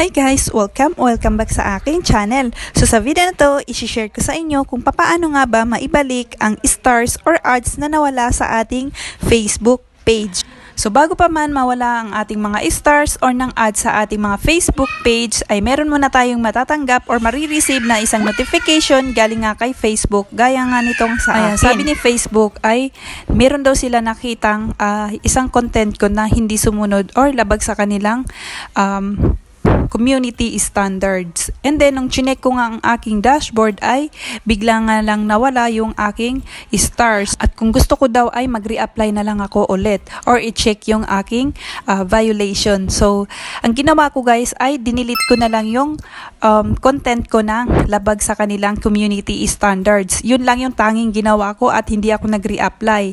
Hi guys! Welcome, welcome back sa aking channel. So sa video na to, isi-share ko sa inyo kung papaano nga ba maibalik ang stars or ads na nawala sa ating Facebook page. So bago pa man mawala ang ating mga stars or ng ads sa ating mga Facebook page ay meron muna tayong matatanggap or marireceive na isang notification galing nga kay Facebook gaya nga nitong sa akin. Sabi ni Facebook ay meron daw sila nakitang ah, isang content ko na hindi sumunod or labag sa kanilang um, community standards. And then, nung chinek ko nga ang aking dashboard ay bigla nga lang nawala yung aking stars. At kung gusto ko daw ay mag-reapply na lang ako ulit or i-check yung aking ah, violation. So, ang ginawa ko guys ay dinilit ko na lang yung um, content ko na labag sa kanilang community standards. Yun lang yung tanging ginawa ko at hindi ako nag-reapply.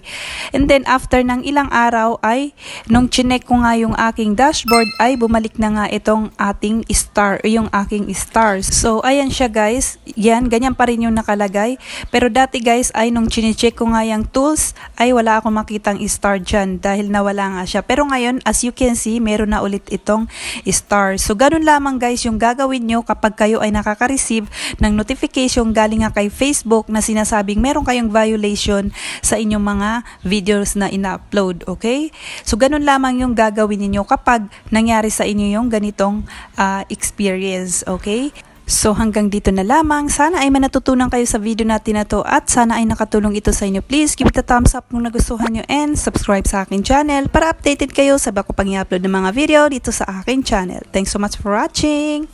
And then, after ng ilang araw ay nung chinek ko nga yung aking dashboard ay bumalik na nga itong ating star, yung aking stars. So, ayan siya guys. Yan, ganyan pa rin yung nakalagay. Pero dati guys ay nung chinecheck ko nga yung tools ay wala akong makitang star dyan dahil nawala nga siya. Pero ngayon, as you can see, meron na ulit itong star. So, ganun lamang guys yung gagawin nyo kapag kayo ay nakaka-receive ng notification galing nga kay Facebook na sinasabing meron kayong violation sa inyong mga videos na ina-upload. Okay? So, ganun lamang yung gagawin ninyo kapag nangyari sa inyo yung ganitong ah, experience. Okay? So hanggang dito na lamang. Sana ay manatutunan kayo sa video natin na to at sana ay nakatulong ito sa inyo. Please give it a thumbs up kung nagustuhan nyo and subscribe sa akin channel para updated kayo sa bako pang i-upload ng mga video dito sa akin channel. Thanks so much for watching!